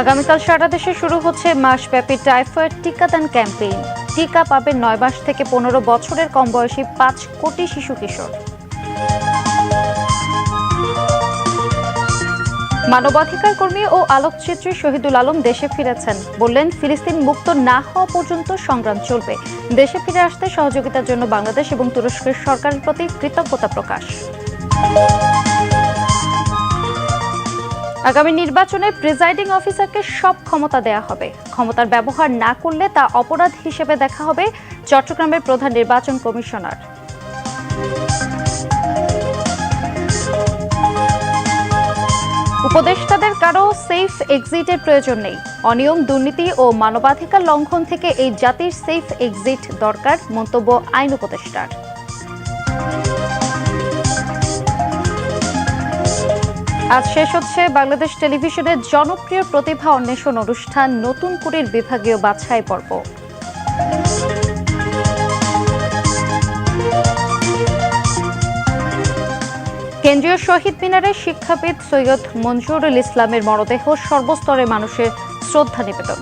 আগামীকাল সারা দেশে শুরু হচ্ছে মাসব্যাপী টাইফয়েড টিকাদান ক্যাম্পেইন। টিকা পাবে নয় মাস থেকে পনেরো বছরের কম বয়সী পাঁচ কোটি শিশু কিশোর। মানবাধিকার কর্মী ও আলোকচিত্রী শহীদুল আলম দেশে ফিরেছেন। বললেন, ফিলিস্তিন মুক্ত না হওয়া পর্যন্ত সংগ্রাম চলবে। দেশে ফিরে আসতে সহযোগিতার জন্য বাংলাদেশ এবং তুরস্কের সরকারের প্রতি কৃতজ্ঞতা প্রকাশ। আগামী নির্বাচনে প্রিজাইডিং অফিসারকে সব ক্ষমতা দেয়া হবে। ক্ষমতার ব্যবহার না করলে তা অপরাধ হিসেবে দেখা হবে চট্টগ্রামের প্রধান নির্বাচন কমিশনার। উপদেষ্টাদের কারও সেফ এক্সিটের প্রয়োজন নেই। অনিয়ম, দুর্নীতি ও মানবাধিকার লঙ্ঘন থেকে এই জাতির সেফ এক্সিট দরকার, মন্তব্য আইন উপদেষ্টার। আজ শেষ হচ্ছে বাংলাদেশ টেলিভিশনের জনপ্রিয় প্রতিভা অন্বেষণ অনুষ্ঠান, নতুন কুড়ির বিভাগীয় বাছাই পর্ব। কেন্দ্রীয় শহীদ মিনারে শিক্ষাবিদ সৈয়দ মঞ্জুরুল ইসলামের মরদেহ সর্বস্তরের মানুষের শ্রদ্ধা নিবেদন।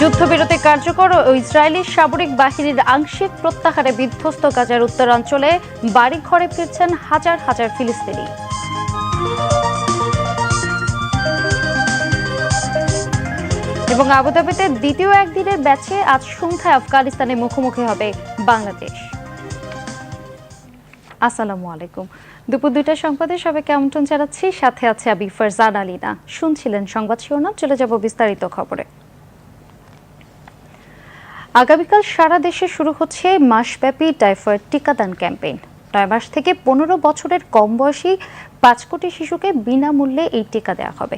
যুদ্ধবিরতি কার্যকর ও ইসরায়েলি সামরিক বাহিনীর আংশিক প্রত্যাহারে বিধ্বস্ত গাজার উত্তরাঞ্চলে বাড়ি ঘরে ফিরছেন হাজার হাজার ফিলিস্তিনি। এবং আবুধাবিতে দ্বিতীয় একদিনের ম্যাচে আজ সন্ধ্যায় আফগানিস্তানের মুখোমুখি হবে বাংলাদেশ। আসসালামু আলাইকুম। দুপুর দুইটা সংবাদে সবাইকে আমন্ত্রণ জানাচ্ছি। সাথে আছে আবি ফারজান আলীনা শুনছিলেন সংবাদ শিরোনাম। চলে যাব বিস্তারিত খবরে। আগামীকাল সারা দেশে শুরু হচ্ছে মাসব্যাপী টাইফয়েড টিকাদান ক্যাম্পেইন। নয় মাস থেকে পনেরো বছরের কম বয়সী পাঁচ কোটি শিশুকে বিনামূল্যে এই টিকা দেওয়া হবে।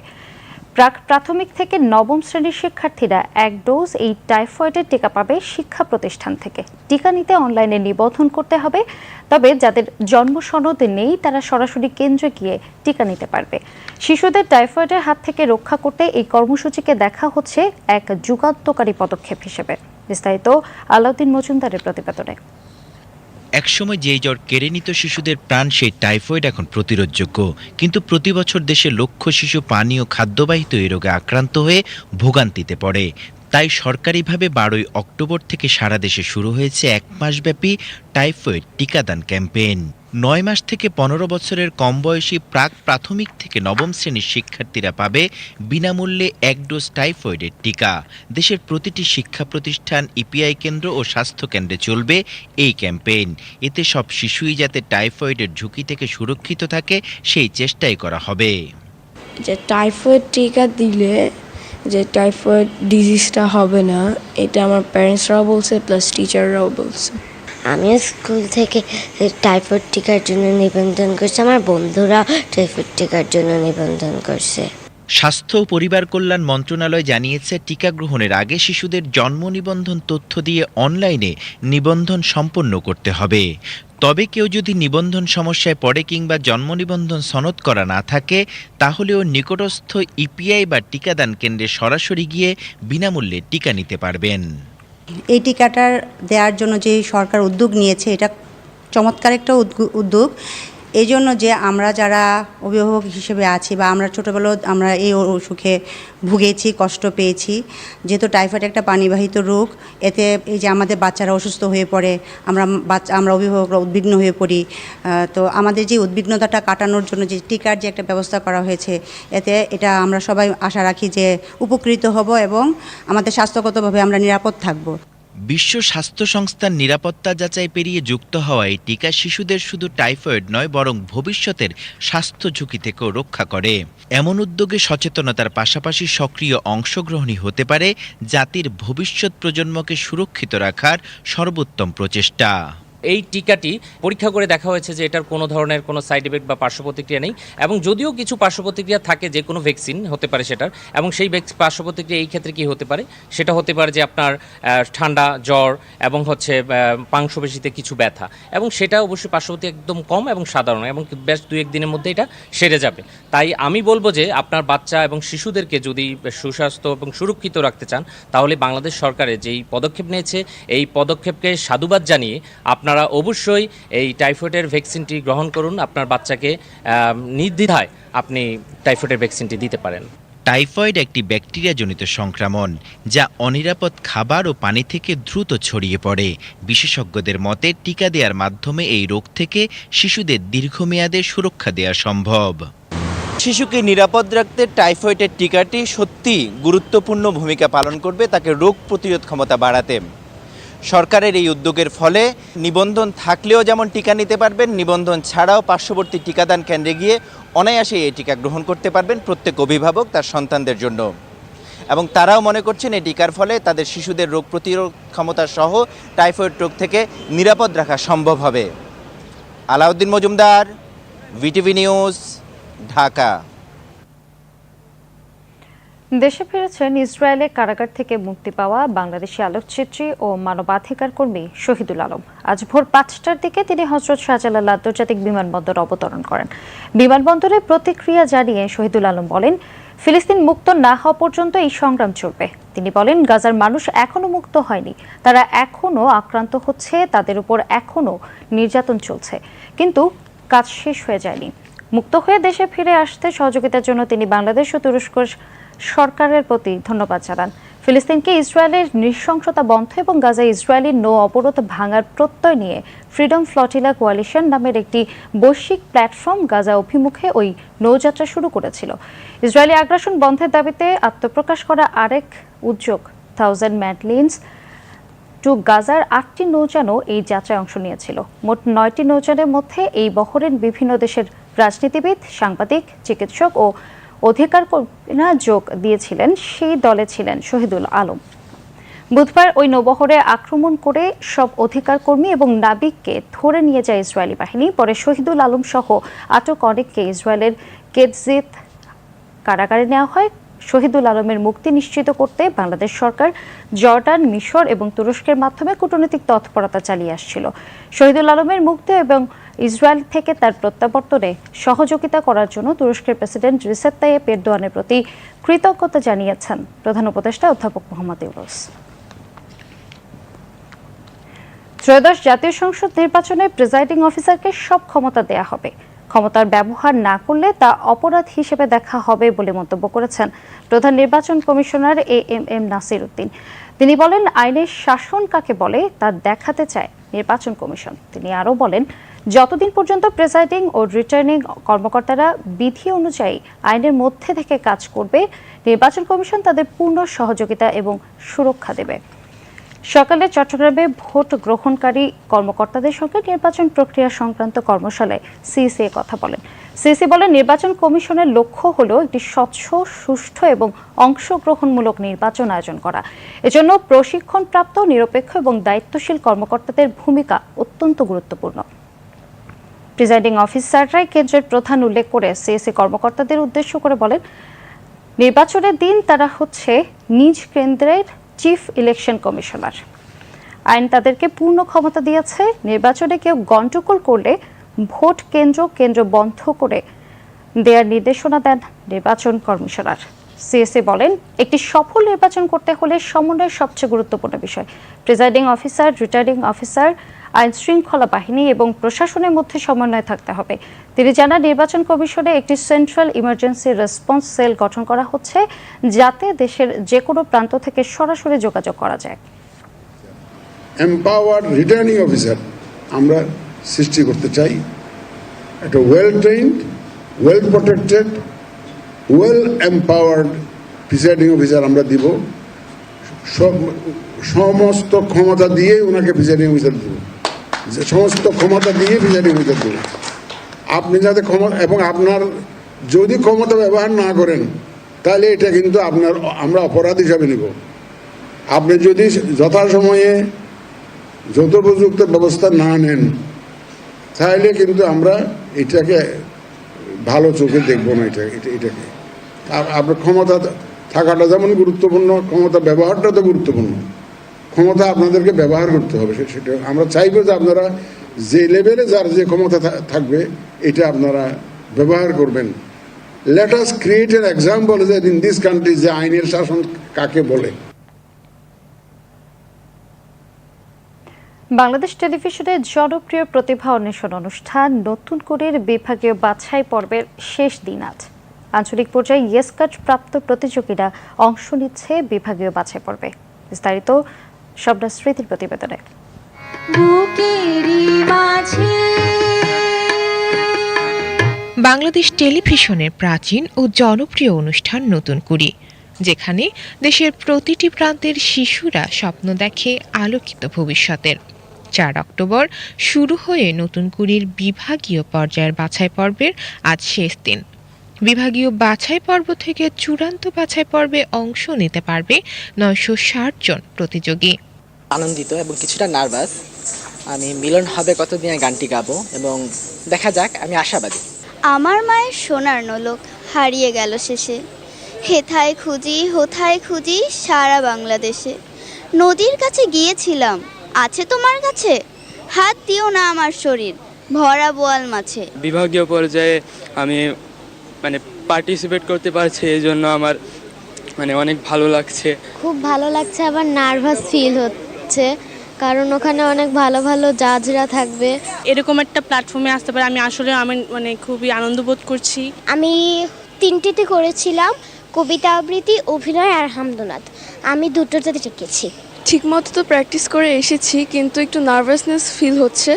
প্রাক প্রাথমিক থেকে নবম শ্রেণির শিক্ষার্থীরা এক ডোজ এই টাইফয়েডের টিকা পাবে শিক্ষা প্রতিষ্ঠান থেকে। টিকা নিতে অনলাইনে নিবন্ধন করতে হবে, তবে যাদের জন্ম সনদ নেই, তারা সরাসরি কেন্দ্রে গিয়ে টিকা নিতে পারবে। শিশুদের টাইফয়েডের হাত থেকে রক্ষা করতে এই কর্মসূচিকে দেখা হচ্ছে এক যুগান্তকারী পদক্ষেপ হিসেবে। বিস্তারিত আলাউদ্দিন মজুমদারের প্রতিবেদনে। একসময় যেই জ্বর কেড়ে নিত শিশুদের প্রাণ, সেই টাইফয়েড এখন প্রতিরোধযোগ্য। কিন্তু প্রতি বছর দেশে লক্ষ শিশু পানীয় খাদ্যবাহিত এই রোগে আক্রান্ত হয়ে ভোগান্তিতে পড়ে। তাই সরকারিভাবে বারোই অক্টোবর থেকে সারা দেশে শুরু হয়েছে এক মাসব্যাপী টাইফয়েড টিকাদান ক্যাম্পেইন। নয় মাস থেকে পনেরো বছরের কম বয়সী প্রাক প্রাথমিক থেকে নবম শ্রেণির শিক্ষার্থীরা পাবে বিনামূল্যে এক ডোজ টাইফয়েডের টিকা। দেশের প্রতিটি শিক্ষা প্রতিষ্ঠান, ইপিআই কেন্দ্র ও স্বাস্থ্য কেন্দ্রে চলবে এই ক্যাম্পেইন। এতে সব শিশুই যাতে টাইফয়েডের ঝুঁকি থেকে সুরক্ষিত থাকে, সেই চেষ্টাই করা হবে। যে টাইফয়েড টিকা দিলে যে টাইফয়েড ডিজিজটা হবে না এটা আমার প্যারেন্টসরাও বলছে প্লাস টিচাররাও বলছে। আমিও স্কুল থেকে টাইফয়েড টিকার জন্য নিবন্ধন করছি আমার বন্ধুরা টাইফয়েড টিকার জন্য নিবন্ধন করছে। স্বাস্থ্য ও পরিবার কল্যাণ মন্ত্রণালয় জানিয়েছে টিকা গ্রহণের আগে শিশুদের জন্ম নিবন্ধন তথ্য দিয়ে অনলাইনে নিবন্ধন সম্পন্ন করতে হবে। তবে কেউ যদি নিবন্ধন সমস্যায় পড়ে কিংবা জন্ম নিবন্ধন সনদ করা না থাকে, তাহলেও নিকটস্থ ইপিআই বা টিকাদান কেন্দ্রে সরাসরি গিয়ে বিনামূল্যে টিকা নিতে পারবেন। এই টিকাটার দেওয়ার জন্য যে সরকার উদ্যোগ নিয়েছে, এটা চমৎকার একটা উদ্যোগ। এই জন্য যে আমরা যারা অভিভাবক হিসেবে আছি বা আমরা ছোটোবেলায় আমরা এই অসুখে ভুগেছি, কষ্ট পেয়েছি, যেহেতু টাইফয়েড একটা পানিবাহিত রোগ, এতে এই যে আমাদের বাচ্চারা অসুস্থ হয়ে পড়ে, আমরা বাচ্চা আমরা অভিভাবকরা উদ্বিগ্ন হয়ে পড়ি তো আমাদের যে উদ্বিগ্নতাটা কাটানোর জন্য যে টিকার যে একটা ব্যবস্থা করা হয়েছে, এতে এটা আমরা সবাই আশা রাখি যে উপকৃত হব এবং আমাদের স্বাস্থ্যগতভাবে আমরা নিরাপদ থাকব। বিশ্ব স্বাস্থ্য সংস্থার নিরাপত্তা যাচাই পেরিয়ে যুক্ত হওয়ায় টিকা শিশুদের শুধু টাইফয়েড নয়, বরং ভবিষ্যতের স্বাস্থ্য ঝুঁকি থেকেও রক্ষা করে। এমন উদ্যোগে সচেতনতার পাশাপাশি সক্রিয় অংশগ্রহণই হতে পারে জাতির ভবিষ্যৎ প্রজন্মকে সুরক্ষিত রাখার সর্বোত্তম প্রচেষ্টা। এই টিকাটি পরীক্ষা করে দেখা হয়েছে যে এটার কোনো ধরনের কোনো সাইড এফেক্ট বা পার্শ্ব প্রতিক্রিয়া নেই এবং যদিও কিছু পার্শ্ব প্রতিক্রিয়া থাকে যে কোনো ভ্যাকসিন হতে পারে সেটার, এবং সেই পার্শ্ব প্রতিক্রিয়া এই ক্ষেত্রে কি হতে পারে? সেটা হতে পারে যে আপনার ঠান্ডা, জ্বর এবং হচ্ছে মাংসপেশিতে কিছু ব্যথা, এবং সেটা অবশ্যই পার্শ্ববর্তী একদম কম এবং সাধারণ, এবং বেশ দু এক দিনের মধ্যে এটা সেরে যাবে। তাই আমি বলব যে আপনার বাচ্চা এবং শিশুদেরকে যদি সুস্বাস্থ্য এবং সুরক্ষিত রাখতে চান, তাহলে বাংলাদেশ সরকারের যেই পদক্ষেপ নিয়েছে, এই পদক্ষেপকে সাধুবাদ জানিয়ে আপনার আপনারা অবশ্যই এই টাইফয়েডের ভ্যাকসিনটি গ্রহণ করুন। আপনার বাচ্চাকে নির্দ্বিধায় আপনি টাইফয়েডের ভ্যাকসিনটি দিতে পারেন। টাইফয়েড একটি ব্যাকটেরিয়াজনিত সংক্রমণ যা অনিরাপদ খাবার ও পানি থেকে দ্রুত ছড়িয়ে পড়ে। বিশেষজ্ঞদের মতে টিকা দেওয়ার মাধ্যমে এই রোগ থেকে শিশুদের দীর্ঘমেয়াদে সুরক্ষা দেওয়া সম্ভব। শিশুকে নিরাপদ রাখতে টাইফয়েডের টিকাটি সত্যি গুরুত্বপূর্ণ ভূমিকা পালন করবে তাকে রোগ প্রতিরোধ ক্ষমতা বাড়াতে। সরকারের এই উদ্যোগের ফলে নিবন্ধন থাকলেও যেমন টিকা নিতে পারবেন, নিবন্ধন ছাড়াও পার্শ্ববর্তী টিকাদান কেন্দ্রে গিয়ে অনায়াসে এই টিকা গ্রহণ করতে পারবেন প্রত্যেক অভিভাবক তার সন্তানদের জন্য। এবং তারাও মনে করছেন এই টিকার ফলে তাদের শিশুদের রোগ প্রতিরোধ ক্ষমতা সহ টাইফয়েড রোগ থেকে নিরাপদ রাখা সম্ভব হবে। Alauddin Majumder, VTV news, Dhaka. দেশে ফিরেছেন ইসরায়েলের কারাগার থেকে মুক্তি পাওয়া বাংলাদেশি আলোকচিত্রী ও মানবাধিকার কর্মী শহীদুল আলম। আজ ভোর পাঁচটার দিকে তিনি হজরত শাহজালাল আন্তর্জাতিক বিমানবন্দর অবতরণ করেন। বিমানবন্দরে প্রতিক্রিয়া জানিয়ে শহীদুল আলম বলেন, ফিলিস্তিন মুক্ত না হওয়া পর্যন্ত এই সংগ্রাম চলবে। তিনি বলেন, গাজার মানুষ এখনও মুক্ত হয়নি। তারা এখনও আক্রান্ত হচ্ছে, তাদের উপর এখনও নির্যাতন চলছে। কিন্তু কাজ শেষ হয়ে যায়নি। মুক্ত হয়ে দেশে ফিরে আসতে সহযোগিতার জন্য তিনি বাংলাদেশ ও তুরস্ক সরকারের প্রতি ধন্যবাদ জানান। ফিলিস্তিনকে ইসরায়েলের নৃশংসতা বন্ধ এবং গাজায় ইসরায়েলি নৌ অবরোধ ভাঙার প্রত্যয় নিয়ে ফ্রিডম ফ্লটিলা কোয়ালিশন নামের একটি বৈশ্বিক প্ল্যাটফর্ম গাজা অভিমুখে ওই নৌযাত্রা শুরু করেছিল। ইসরায়েলি আগ্রাসন বন্ধের দাবিতে আত্মপ্রকাশ করা আরেক উদ্যোগ থাউজেন্ড ম্যাডলিন্স টু গাজার আটটি নৌযানও এই যাত্রায় অংশ নিয়েছিল। মোট নয়টি নৌযানের মধ্যে এই বহরের বিভিন্ন দেশের রাজনীতিবিদ, সাংবাদিক, চিকিৎসক ও অধিকার কর্মীরা যোগ দিয়েছিলেন, সেই দলে ছিলেন শহীদুল আলম। বুধবার ওই নৌবহরে আক্রমণ করে সব অধিকার কর্মী এবং নাবিককে ধরে নিয়ে যায় ইসরায়েলি বাহিনী। পরে শহীদুল আলম সহ আটক অনেককে ইসরায়েলের কেদজিত কারাগারে নেওয়া হয়। শহীদুল আলমের মুক্তি নিশ্চিত করতে বাংলাদেশ সরকার জর্ডান, মিশর এবং তুরস্কের মাধ্যমে কূটনৈতিক তৎপরতা চালিয়ে আসছিল। শহীদুল আলমের মুক্তি এবং ইসরায়েল থেকে তার প্রত্যাবর্তনে সহযোগিতা করার জন্য তুরস্কের প্রেসিডেন্ট রিসেপ তাইয়েপ এরদোয়ানের প্রতি কৃতজ্ঞতা জানিয়েছেন। প্রধান উপদেষ্টা অধ্যাপক মোহাম্মদ ইউনুস। ত্রয়োদশ জাতীয় সংসদ নির্বাচনে প্রিজাইডিং অফিসারকে সব ক্ষমতা দেয়া হবে। ক্ষমতার ব্যবহার না করলে তা অপরাধ হিসেবে দেখা হবে বলে মন্তব্য করেছেন প্রধান নির্বাচন commissioner A M M Nasir Uddin. তিনি বলেন, আইনের শাসন কাকে বলে তা দেখাতে চায় নির্বাচন কমিশন। তিনি আরও বলেন যতদিন পর্যন্ত প্রেসাইডিং ও রিটার্নিং কর্মকর্তারা বিধি অনুযায়ী আইনের মধ্যে থেকে কাজ করবে, নির্বাচন কমিশন তাদের পূর্ণ সহযোগিতা এবং সুরক্ষা দেবে। সকালে চট্টগ্রামে ভোট গ্রহণকারী কর্মকর্তাদের সঙ্গে নির্বাচন প্রক্রিয়া সংক্রান্ত কর্মশালায় সিসি কথা বলেন। সিসি বলেন, নির্বাচন কমিশনের লক্ষ্য হলো একটি স্বচ্ছ, সুষ্ঠু এবং অংশগ্রহণমূলক নির্বাচন আয়োজন করা। এজন্য প্রশিক্ষণপ্রাপ্ত, নিরপেক্ষ এবং দায়িত্বশীল কর্মকর্তাদের ভূমিকা অত্যন্ত গুরুত্বপূর্ণ। প্রিজাইডিং অফিসাররাই কেন্দ্রের প্রধান উল্লেখ করে সিএসসি কর্মকর্তাদের উদ্দেশ্য করে বলেন, নির্বাচনের দিন তারা হচ্ছে নিজ কেন্দ্রের চিফ ইলেকশন কমিশনার। আইন তাদেরকে পূর্ণ ক্ষমতা দিয়েছে, নির্বাচনে কেউ গন্ডগোল করলে ভোট কেন্দ্র কেন্দ্র বন্ধ করে দেওয়ার নির্দেশনা দেন নির্বাচন কমিশনার। সিএসএ বলেন, একটি সফল নির্বাচন করতে হলে সমন্বয় সবচেয়ে গুরুত্বপূর্ণ বিষয়। প্রিজাইডিং অফিসার, রিটার্নিং অফিসার আইন শৃঙ্খলা বাহিনী এবং প্রশাসনের মধ্যে সমন্বয় থাকতে হবে। তিনি জানান, নির্বাচন কমিশনে একটি সেন্ট্রাল ইমার্জেন্সি রেসপন্স সেল গঠন করা হচ্ছে, যাতে দেশের যে কোনো প্রান্ত থেকে সরাসরি যোগাযোগ করা যায়। এম্পাওয়ার্ড রিটার্নিং অফিসার আমরা সৃষ্টি করতে চাই। একটা well trained well protected well empowered presiding officer আমরা দিব। সমস্ত ক্ষমতা দিয়ে ওনাকে প্রিসাইডিং অফিসার দেব। যে সমস্ত ক্ষমতা দিয়ে অফিসার দেব আপনি যাতে ক্ষমতা এবং আপনার যদি ক্ষমতা ব্যবহার না করেন, তাহলে এটা কিন্তু আপনার, আমরা অপরাধ হিসাবে নিব। আপনি যদি যথাসময়ে যথোপযুক্ত ব্যবস্থা না নেন, তাহলে কিন্তু আমরা এটাকে ভালো চোখে দেখব না, এটা, এটা- এটাকে। আ- আপনার ক্ষমতা থাকাটা যেমন গুরুত্বপূর্ণ, ক্ষমতা ব্যবহারটা তো গুরুত্বপূর্ণ। ক্ষমতা আপনাদেরকে ব্যবহার করতে হবে সেটা আমরা চাইব যে আপনারা যে লেভেলে যার যে ক্ষমতা থাকবে, এটা আপনারা ব্যবহার করবেন। Let us create an example যে ইন দিস কান্ট্রি যে আইনের শাসন কাকে বলে। বাংলাদেশ টেলিভিশনের জনপ্রিয় প্রতিভা অন্বেষণ অনুষ্ঠান, নতুন করে বিভাগীয় বাছাই পর্বের শেষ দিন আজ। আঞ্চলিক পর্যায়ে ইয়েস কার্ড প্রাপ্ত প্রতিযোগীরা অংশ নিচ্ছে বিভাগীয় বাছাই পর্বে। বিস্তারিত শব্দ স্মৃতির প্রতিবেদনে। বাংলাদেশ টেলিভিশনের প্রাচীন ও জনপ্রিয় অনুষ্ঠান নতুন কুড়ি যেখানে দেশের প্রতিটি প্রান্তের শিশুরা স্বপ্ন দেখে আলোকিত ভবিষ্যতের। চার অক্টোবর শুরু হয়ে নতুন কুড়ির বিভাগীয় পর্যায়ের বাছাই পর্বের আজ শেষ দিন। বিভাগীয় বাছাই পর্ব থেকে চূড়ান্ত বাছাই পর্বে অংশ নিতে পারবে নয়শো ষাট জন প্রতিযোগী। আনন্দিত এবং কিছুটা নার্ভাস। আমি মিলন হবে কতদিনে গানটি গাবো এবং দেখা যাক আমি আশাবাদী। আমার মায়ের সোনার নলক হারিয়ে গেল শেষে। হেথায় খুঁজি হোথায় খুঁজি সারা বাংলাদেশে। নদীর কাছে গিয়েছিলাম আছে তোমার কাছে? হাত দিও না আমার শরীর ভরা বোয়াল মাছে। বিভাগীয় পর্যায়ে আমি মানে পার্টিসিপেট করতে পারছি এই জন্য আমার মানে অনেক ভালো লাগছে। খুব ভালো লাগছে আবার নার্ভাস ফিল হচ্ছে। কারণ ওখানে অনেক ভালো ভালো জাজরা থাকবে। এরকম একটা প্ল্যাটফর্মে আসতে পারে আমি আসলে আমি মানে খুবই আনন্দ বোধ করছি। আমি তিনটিতে করেছিলাম কবিতা আবৃত্তি অভিনয় আর হামদোনাথ আমি দুটোতে শিখেছি। ঠিকমতো তো প্র্যাকটিস করে এসেছি কিন্তু একটু নার্ভাসনেস ফিল হচ্ছে।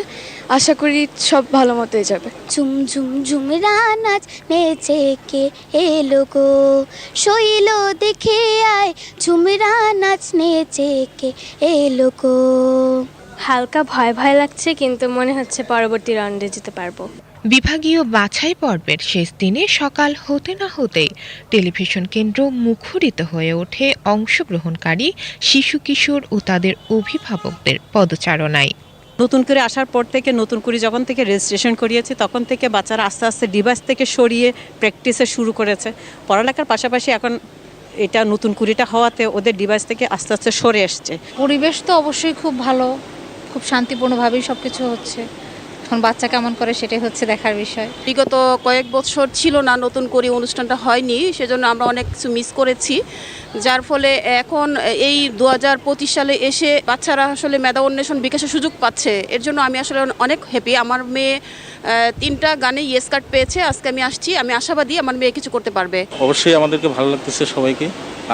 আশা করি সব ভালো মতোই যাবে। ঝুম ঝুম ঝুমরা নাচ নেচে কে এলো গো? শৈল দেখে আয় ঝুমরা নাচ নেচে কে এলো গো? হালকা ভয় ভয় লাগছে কিন্তু মনে হচ্ছে পরবর্তী রাউন্ডে যেতে পারব। বিভাগীয় বাছাই পর্বের শেষ দিনে সকাল হতে না হতেই টেলিভিশন কেন্দ্র মুখরিত হয়ে ওঠে অংশগ্রহণকারী শিশু কিশোর ও তাদের অভিভাবকদের পদচারণায়। নতুন করে আসার পর থেকে নতুন করে যখন থেকে রেজিস্ট্রেশন করিয়েছি তখন থেকে বাচ্চারা আস্তে আস্তে ডিভাইস থেকে সরিয়ে প্র্যাকটিসে শুরু করেছে। পড়ালেখার পাশাপাশি এখন এটা নতুন কুড়িটা হওয়াতে ওদের ডিভাইস থেকে আস্তে আস্তে সরে এসছে। পরিবেশ তো অবশ্যই খুব ভালো খুব শান্তিপূর্ণভাবেই সব কিছু হচ্ছে। এখন বাচ্চা কেমন করে সেটাই হচ্ছে দেখার বিষয়। বিগত কয়েক বছর ছিল না নতুন করে অনুষ্ঠানটা হয়নি সেজন্য আমরা অনেক কিছু মিস করেছি। যার ফলে এখন এই দু হাজার পঁচিশ সালে এসে বাচ্চারা আসলে মেধা অন্বেষণ বিকাশের সুযোগ পাচ্ছে। এর জন্য আমি আসলে অনেক হ্যাপি আমার মেয়ে তিনটা গানে ইয়েস কার্ড পেয়েছে। আজকে আমি আসছি। আমি আশাবাদী আমার মেয়ে কিছু করতে পারবে। অবশ্যই আমাদেরকে ভালো লাগতেছে সবাইকে।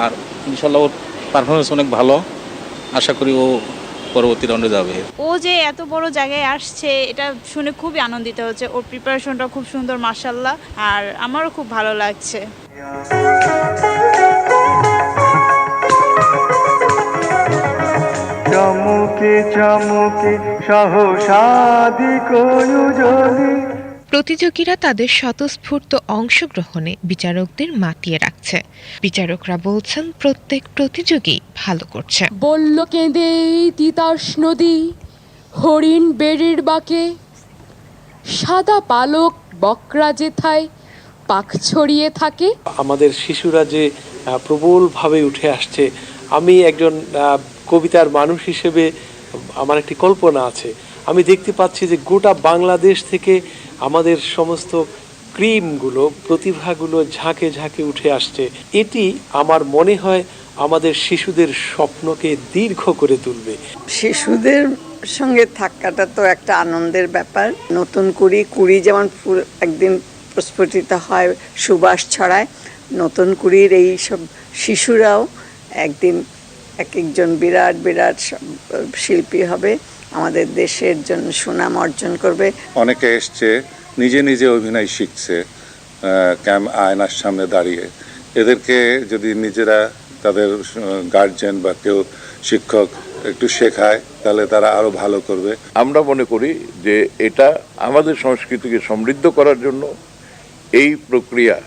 আর ইনশাল্লাহ ওর পারফরমেন্স অনেক ভালো। আশা করি ও পরবর্তী রাউন্ডে যাবে। ও যে এত বড় জায়গায় আসছে এটা শুনে খুবই আনন্দিত হচ্ছে। ওর প্রিপারেশনটা খুব সুন্দর মার্শাল্লাহ আর আমারও খুব ভালো লাগছে। চমকে চমকে সহসাদি কয়ুজলি প্রতিযোগীরা তাদের স্বতঃস্ফূর্ত অংশগ্রহণে বিচারকদের মাতিয়ে রাখছে। বিচারকরা বলছেন প্রত্যেক প্রতিযোগী ভালো করছে। বলল কেঁদে তিতাস নদী হরিণ বেড়ির বাকে সাদা পালক বকরা যেথায় পাখ ছড়িয়ে থাকে। আমাদের শিশুরা যে প্রবলভাবে উঠে আসছে আমি একজন কবিতার মানুষ হিসেবে আমার একটি কল্পনা আছে। আমি দেখতে পাচ্ছি যে গোটা বাংলাদেশ থেকে আমাদের সমস্ত ক্রিমগুলো, প্রতিভাগুলো ঝাঁকে ঝাঁকে উঠে আসছে। এটি আমার মনে হয় আমাদের শিশুদের স্বপ্নকে দীর্ঘ করে তুলবে। শিশুদের সঙ্গে থাকাটা তো একটা আনন্দের ব্যাপার। নতুন কুড়ি কুড়ি যেমন একদিন প্রস্ফুটিত হয়, সুবাস ছড়ায়, নতুন কুড়ির এই সব শিশুরাও একদিন এক একজন বিরাট বিরাট শিল্পী হবে। আমাদের দেশের জন্য সুনাম অর্জন করবে। অনেকে এসছে নিজে নিজে অভিনয় শিখছে ক্যাম আয়নার সামনে দাঁড়িয়ে। এদেরকে যদি নিজেরা তাদের গার্জেন বা কেউ শিক্ষক একটু শেখায় তাহলে তারা আরও ভালো করবে। আমরা মনে করি যে এটা আমাদের সংস্কৃতিকে সমৃদ্ধ করার জন্য এই প্রক্রিয়া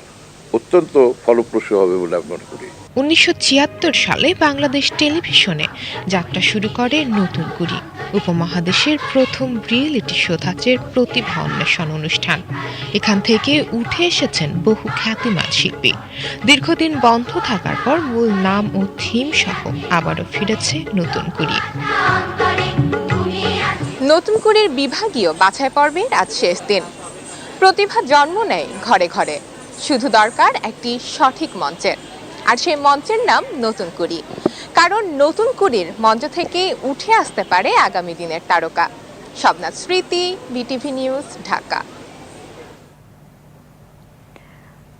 অত্যন্ত ফলপ্রসূ হবে বলে আমি মনে করি। উনিশশো ছিয়াত্তর সালে বাংলাদেশ টেলিভিশনে যাত্রা শুরু করে নতুন কুড়ি, উপমহাদেশের প্রথম রিয়েলিটি শো ধাঁচের প্রতিভা অন্বেষণ অনুষ্ঠান। এখান থেকে উঠে এসেছেন বহু খ্যাতিমান শিল্পী। দীর্ঘদিন বন্ধ থাকার পর মূল নাম ও থিম সহ আবারও ফিরেছে নতুন কুড়ি। নতুন কুড়ির বিভাগীয় বাছাই পর্বের আজ শেষ দিন। প্রতিভা জন্ম নেয় ঘরে ঘরে। শুধু দরকার একটি সঠিক মঞ্চের। আর সেই মঞ্চের নাম নতুন কুড়ি। কারণ নতুন কুড়ির মঞ্চ থেকে উঠে আসতে পারে আগামী দিনের তারকা। শবনাথ স্মৃতি, বিটিভি নিউজ, ঢাকা।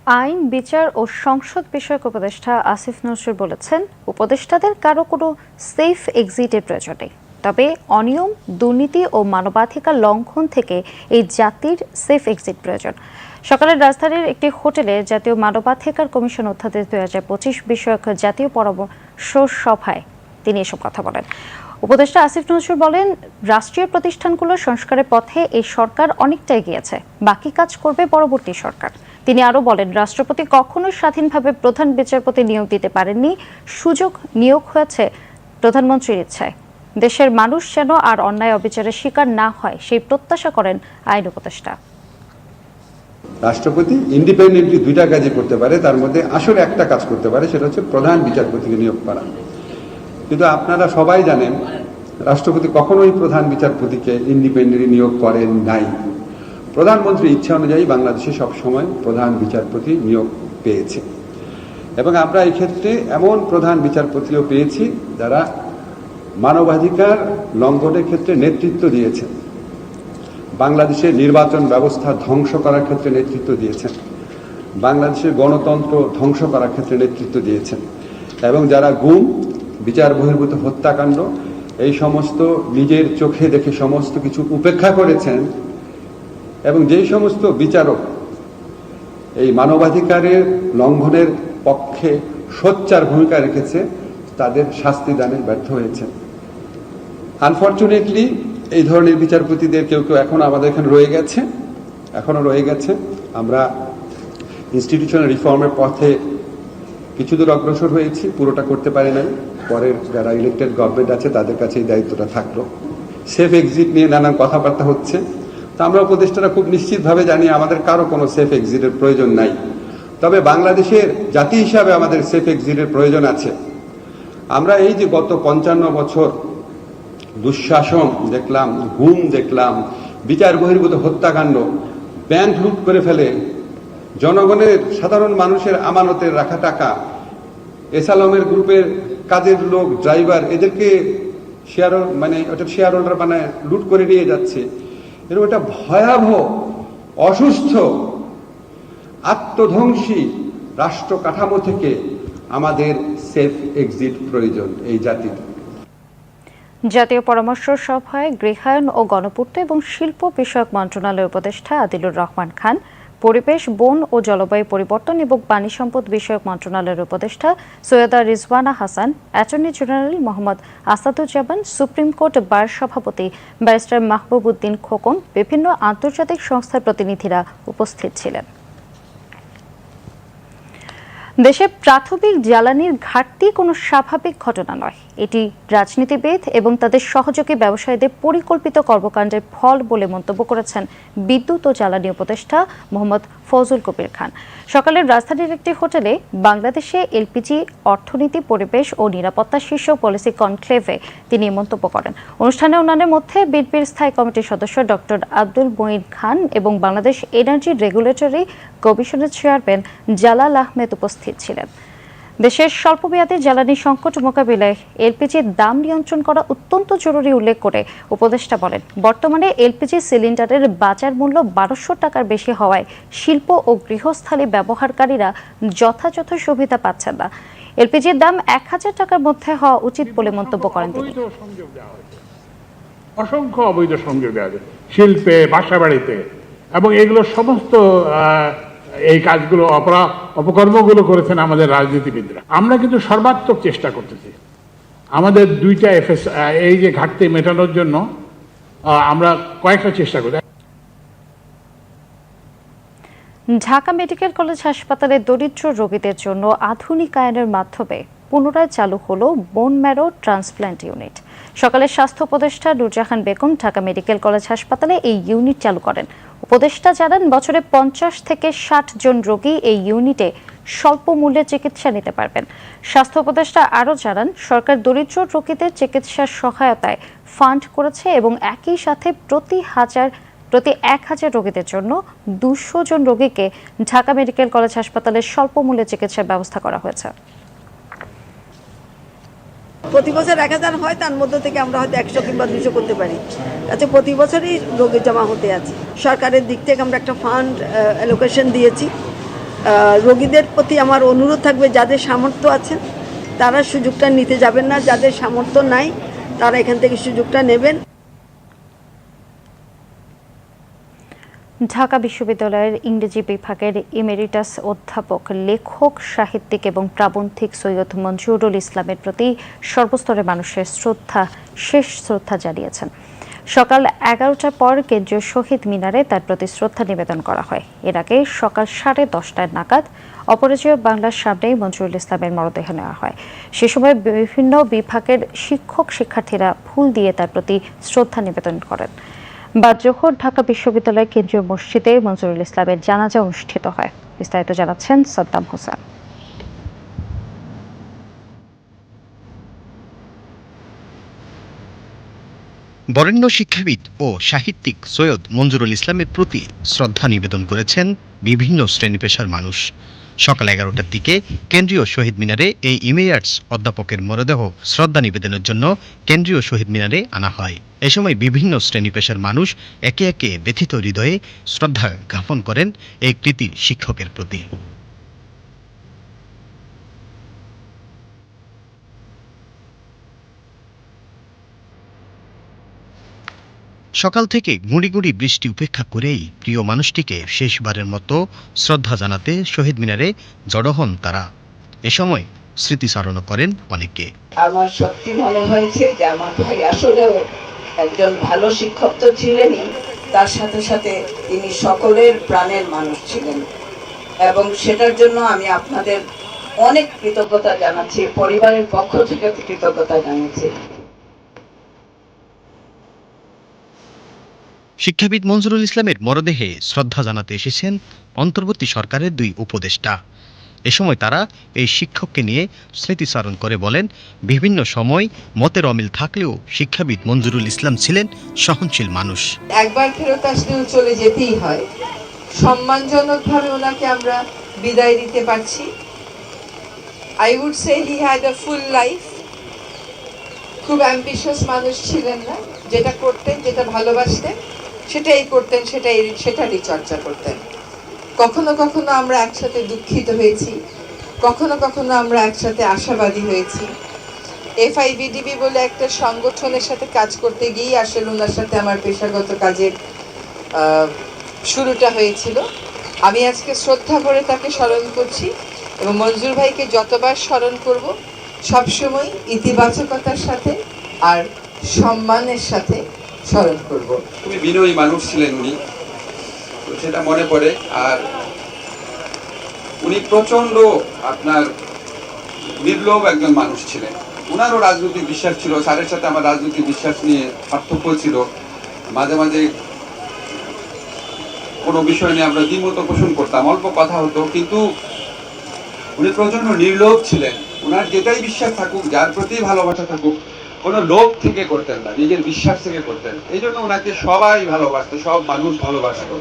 আইন, বিচার ও সংসদ বিষয়ক উপদেষ্টা আসিফ নজরুল বলেছেন, উপদেষ্টাদের কারও কোনো সেফ এক্সিটের প্রয়োজন নেই। তবে অনিয়ম, দুর্নীতি ও মানবাধিকার লঙ্ঘন থেকে এই জাতির সেফ এক্সিট প্রয়োজন। সকালে রাজধানীর একটি হোটেলে জাতীয় মানবাধিকার কমিশন অধ্যাদেশ দুই হাজার পঁচিশ বিষয়ক জাতীয় পরামর্শ সভায় তিনি এসব কথা বলেন। উপদেষ্টা আসিফ নজরুল বলেন, রাষ্ট্রীয় প্রতিষ্ঠানগুলো সংস্কারের পথে এই সরকার অনেকটা এগিয়েছে বাকি কাজ করবে পরবর্তী সরকার। তিনি আরও বলেন, রাষ্ট্রপতি কখনো স্বাধীনভাবে প্রধান বিচারপতি নিয়োগ দিতে পারেননি, সুযোগ নিয়োগ হয়েছে প্রধানমন্ত্রীর ইচ্ছায়। দেশের মানুষ যেন আর অন্যায় অবিচারের শিকার না হয়, সেই প্রত্যাশা করেন আইন উপদেষ্টা। রাষ্ট্রপতি ইন্ডিপেন্ডেন্টলি দুইটা কাজই করতে পারে, তার মধ্যে আসলে একটা কাজ করতে পারে, সেটা হচ্ছে প্রধান বিচারপতিকে নিয়োগ করা। কিন্তু আপনারা সবাই জানেন, রাষ্ট্রপতি কখনোই প্রধান বিচারপতিকে ইন্ডিপেন্ডেন্টলি নিয়োগ করেন নাই। প্রধানমন্ত্রীর ইচ্ছা অনুযায়ী বাংলাদেশে সবসময় প্রধান বিচারপতি নিয়োগ পেয়েছে। এবং আমরা ক্ষেত্রে এমন প্রধান বিচারপতিও পেয়েছি যারা মানবাধিকার লঙ্ঘনের ক্ষেত্রে নেতৃত্ব দিয়েছেন। বাংলাদেশের নির্বাচন ব্যবস্থা ধ্বংস করার ক্ষেত্রে নেতৃত্ব দিয়েছেন। বাংলাদেশের গণতন্ত্র ধ্বংস করার ক্ষেত্রে নেতৃত্ব দিয়েছেন। এবং যারা গুম, বিচার বহির্ভূত হত্যাকাণ্ড, এই সমস্ত নিজের চোখে দেখে সমস্ত কিছু উপেক্ষা করেছেন এবং যেই সমস্ত বিচারক এই মানবাধিকারের লঙ্ঘনের পক্ষে সোচ্চার ভূমিকা রেখেছে, তাদের শাস্তি দানে ব্যর্থ হয়েছে আনফর্চুনেটলি এই ধরনের বিচারপতিদের কেউ কেউ এখনও আমাদের এখানে রয়ে গেছে এখনও রয়ে গেছে। আমরা ইনস্টিটিউশনাল রিফর্মের পথে কিছু দূর অগ্রসর হয়েছি, পুরোটা করতে পারে নাই। পরের যারা ইলেক্টেড গভর্নমেন্ট আছে, তাদের কাছে এই দায়িত্বটা থাকল। সেফ এক্সিট নিয়ে নানান কথাবার্তা হচ্ছে। তা আমরা উপদেষ্টারা খুব নিশ্চিতভাবে জানি আমাদের কারও কোনো সেফ এক্সিটের প্রয়োজন নাই। তবে বাংলাদেশের জাতি হিসাবে আমাদের সেফ এক্সিটের প্রয়োজন আছে। আমরা এই যে গত পঞ্চান্ন বছর দুঃশাসন দেখলাম গুম দেখলাম, বিচার বহির্ভূত হত্যাকাণ্ড, ব্যাংক লুট করে ফেলে, জনগণের, সাধারণ মানুষের আমানতের রাখা টাকা, এসালমের গ্রুপের কাজের লোক, ড্রাইভার, এদেরকে শেয়ার মানে ওটা শেয়ার হোল্ডার বানায়, লুট করে নিয়ে যাচ্ছে। এরকম একটা ভয়াবহ, অসুস্থ, আত্মধ্বংসী রাষ্ট্র কাঠামো থেকে আমাদের সেফ এক্সিট প্রয়োজন এই জাতির। জাতীয় পরামর্শ সভায় গৃহায়ন ও গণপূর্ত এবং শিল্প বিষয়ক মন্ত্রণালয়ের উপদেষ্টা আদিলুর রহমান খান, পরিবেশ, বন ও জলবায়ু পরিবর্তন এবং পানি সম্পদ বিষয়ক মন্ত্রণালয়ের উপদেষ্টা Syeda Rizwana Hasan, attorney general Mohammad Asaduzzaman, supreme court bar সভাপতি ব্যারিস্টার মাহবুব উদ্দিন খোকন, বিভিন্ন আন্তর্জাতিক সংস্থার প্রতিনিধিরা উপস্থিত ছিলেন। দেশে প্রাথমিক জ্বালানির ঘাটতি কোনো স্বাভাবিক ঘটনা নয়। এটি রাজনীতিবিদ এবং তাদের সহযোগী ব্যবসায়ীদের পরিকল্পিত কর্মকাণ্ডের ফল বলে মন্তব্য করেছেন বিদ্যুৎ ও জ্বালানি উপদেষ্টা মোহাম্মদ ফজল কবির খান। সকালে রাজধানীর একটি হোটেলে বাংলাদেশে এলপিজি, অর্থনীতি, পরিবেশ ও নিরাপত্তা শীর্ষ পলিসি কনক্লেভে তিনি মন্তব্য করেন। অনুষ্ঠানে অন্যান্যের মধ্যে বিএনপির স্থায়ী কমিটির সদস্য ডক্টর আব্দুল মঈন খান এবং বাংলাদেশ এনার্জি রেগুলেটরি কমিশনের চেয়ারম্যান জালাল আহমেদ উপস্থিত ছিলেন। দেশের স্বল্পমেয়াদী জ্বালানি সংকট মোকাবিলায় এলপিজির দাম নিয়ন্ত্রণ করা অত্যন্ত জরুরি উল্লেখ করে উপদেষ্টা বলেন, বর্তমানে এলপিজি সিলিন্ডারের বাজার মূল্য বারোশো টাকার বেশি হওয়ায় শিল্প ও গৃহস্থালী ব্যবহারকারীরা যথাযথ সুবিধা পাচ্ছেন না। এলপিজির দাম এক হাজার টাকার মধ্যে হওয়া উচিত বলে মন্তব্য করেন তিনি। অসংখ্য অবৈধ সংযোগ যায় শিল্পে বাসা বাড়িতে এবং এগুলো সমস্ত এই কাজগুলো, অপরা অপকর্মগুলো করেছেন আমাদের রাজনীতিবিদরা। আমরা কিন্তু সর্বাত্মক চেষ্টা করতেছি। আমাদের দুইটা এফএস এই যে ঘাটতি মেটানোর জন্য আমরা কয়েকটা চেষ্টা করি। ঢাকা মেডিকেল কলেজ হাসপাতালে দরিদ্র রোগীদের জন্য আধুনিকায়নের মাধ্যমে পুনরায় চালু হলো বোন ম্যারো ট্রান্সপ্ল্যান্ট ইউনিট সকালে স্বাস্থ্য উপদেষ্টা নুরজাহান বেগম ঢাকা মেডিকেল কলেজ হাসপাতালে এই ইউনিট চালু করেন। উপদেষ্টা জানান, বছরে পঞ্চাশ থেকে ষাট জন রোগী এই ইউনিটে স্বল্প মূল্যে চিকিৎসা নিতে পারবেন। স্বাস্থ্য উপদেষ্টা আরও জানান, সরকার দরিদ্র রোগীদের চিকিৎসার সহায়তায় ফান্ড করেছে এবং একই সাথে প্রতি হাজার, প্রতি এক হাজার রোগীদের জন্য দুশো জন রোগীকে ঢাকা মেডিকেল কলেজ হাসপাতালে স্বল্প মূল্যে চিকিৎসার ব্যবস্থা করা হয়েছে। প্রতি বছর এক হাজার হয়, তার মধ্যে থেকে আমরা হয়তো একশো কিংবা দুশো করতে পারি। আচ্ছা প্রতি বছরই রোগী জমা হতে আছে। সরকারের দিক থেকে আমরা একটা ফান্ড অ্যালোকেশন দিয়েছি। রোগীদের প্রতি আমার অনুরোধ থাকবে, যাদের সামর্থ্য আছেন তারা সুযোগটা নিতে যাবেন না। যাদের সামর্থ্য নাই, তারা এখান থেকে সুযোগটা নেবেন। ঢাকা বিশ্ববিদ্যালয়ের ইংরেজি বিভাগের ইমেরিটাস অধ্যাপক, লেখক, সাহিত্যিক এবং প্রাবন্ধিক সৈয়দ মঞ্জুরুল ইসলামের প্রতি সর্বস্তরের মানুষের শ্রদ্ধা, শেষ শ্রদ্ধা জানিয়েছেন। সকাল এগারোটার পর কেন্দ্রীয় শহীদ মিনারে তার প্রতি শ্রদ্ধা নিবেদন করা হয়। এর আগে সকাল সাড়ে দশটায় নাগাদ অপরাজয় বাংলার সামনেই মঞ্জুরুল ইসলামের মরদেহ নেওয়া হয়। সে সময় বিভিন্ন বিভাগের শিক্ষক শিক্ষার্থীরা ফুল দিয়ে তার প্রতি শ্রদ্ধা নিবেদন করেন। বাদ জোহর ঢাকা বিশ্ববিদ্যালয় কেন্দ্রীয় মসজিদে মঞ্জুরুল ইসলামের জানাজা অনুষ্ঠিত হয়। বিস্তারিত জানাচ্ছেন সাদ্দাম হোসেন। বরেণ্য শিক্ষাবিদ ও সাহিত্যিক সৈয়দ মঞ্জুরুল ইসলামের প্রতি শ্রদ্ধা নিবেদন করেছেন বিভিন্ন শ্রেণি পেশার মানুষ। সকাল এগারোটার দিকে কেন্দ্রীয় শহীদ মিনারে এই ইমেয়ার্স অধ্যাপকের মরদেহ শ্রদ্ধা নিবেদনের জন্য কেন্দ্রীয় শহীদ মিনারে আনা হয়। এ সময় বিভিন্ন শ্রেণি পেশার মানুষ একে একে ব্যথিত হৃদয়ে শ্রদ্ধা জ্ঞাপন করেন এই কৃতি শিক্ষকের প্রতি। সকাল থেকে গুঁড়ি গুঁড়ি বৃষ্টি উপেক্ষা করেই প্রিয় মানুষটিকে শেষবারের মতো শ্রদ্ধা জানাতে শহীদ মিনারে জড়ো হন তারা। এ সময় স্মৃতিচারণ করেন অনেকে। আমার সত্যি মনে হয়েছে যে আমার ভাই আসলেও একজন ভালো শিক্ষক তো ছিলেনই, তার সাথে সাথে তিনি সকলের প্রাণের মানুষ ছিলেন। এবং সেটার জন্য আমি আপনাদের অনেক কৃতজ্ঞতা জানাচ্ছি, পরিবারের পক্ষ থেকে কৃতজ্ঞতা জানাচ্ছি। শিক্ষাবিদ মঞ্জুরুল ইসলামের মরদেহে শ্রদ্ধা জানাতে এসেছেন অন্তর্বর্তী সরকারের দুই উপদেষ্টা। এ সময় তারা এই শিক্ষককে নিয়ে স্মৃতিচারণ করে বলেন, বিভিন্ন সময় মতের অমিল থাকলেও শিক্ষাবিদ মঞ্জুরুল ইসলাম ছিলেন সহনশীল মানুষ। একবার ফেরত আসলেও চলে যেতেই হয়। সম্মানজনকভাবে ওনাকে আমরা বিদায় দিতে পারছি। I would say he had a full life খুব অ্যাম্বিশিয়াস মানুষ ছিলেন না। যেটা করতেন, যেটা ভালোবাসতেন। সেটাই করতেন, সেটাই, সেটারই চর্চা করতেন। কখনো কখনো আমরা একসাথে দুঃখিত হয়েছি, কখনো কখনো আমরা একসাথে আশাবাদী হয়েছি। এফআইবিডিবি বলে একটা সংগঠনের সাথে কাজ করতে গিয়ে আসলে ওনার সাথে আমার পেশাগত কাজের শুরুটা হয়েছিল। আমি আজকে শ্রদ্ধা করে তাকে স্মরণ করছি এবং মঞ্জুর ভাইকে যতবার স্মরণ করব, সবসময় ইতিবাচকতার সাথে আর সম্মানের সাথে খুবই বিনয়ী মানুষ ছিলেন উনি। সেটা মনে পড়ে। আর উনি প্রচণ্ড আপনার নির্লোভ একজন মানুষ ছিলেন। ওনারও রাজনৈতিক বিশ্বাস ছিল। স্যারের সাথে আমার রাজনৈতিক বিশ্বাস নিয়ে পার্থক্য ছিল। মাঝে মাঝে কোনো বিষয় নিয়ে আমরা দ্বিমত পোষণ করতাম। অল্প কথা হতো। কিন্তু উনি প্রচণ্ড নির্লোভ ছিলেন। ওনার যেটাই বিশ্বাস থাকুক, যার প্রতি ভালোবাসা থাকুক কোনো লোভ থেকে করতেন না, নিজের বিশ্বাস থেকে করতেন। এই জন্য ওনাকে সবাই ভালোবাসত, সব মানুষ ভালোবাসত।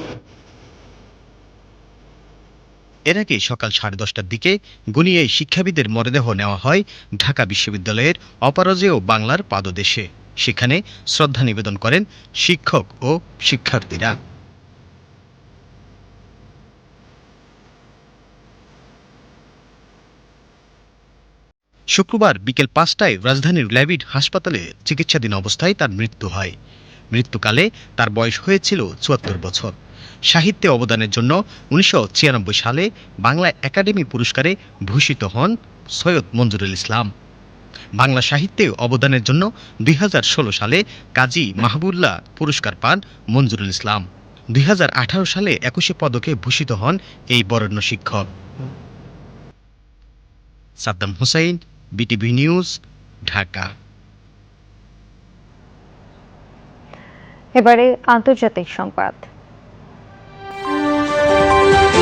এর আগে সকাল সাড়ে দশটার দিকে গুনিয়ে শিক্ষাবিদের মরদেহ নেওয়া হয় ঢাকা বিশ্ববিদ্যালয়ের অপরাজেয় বাংলার পাদদেশে। সেখানে শ্রদ্ধা নিবেদন করেন শিক্ষক ও শিক্ষার্থীরা। শুক্রবার বিকেল পাঁচটায় রাজধানীর ল্যাবিড হাসপাতালে চিকিৎসাধীন অবস্থায় তার মৃত্যু হয়। মৃত্যুকালে তার বয়স হয়েছিল চুয়াত্তর বছর। সাহিত্যে অবদানের জন্য উনিশশো ছিয়ানব্বই সালে বাংলা একাডেমি পুরস্কারে ভূষিত হন সৈয়দ মঞ্জুরুল ইসলাম। বাংলা সাহিত্যে অবদানের জন্য দুই হাজার ষোলো সালে কাজী মাহবুল্লাহ পুরস্কার পান মঞ্জুরুল ইসলাম। দুই হাজার আঠারো সালে একুশে পদকে ভূষিত হন এই বরেণ্য শিক্ষক। Saddam Hussain BTV news Dhaka. এবারে আন্তর্জাতিক সংবাদ।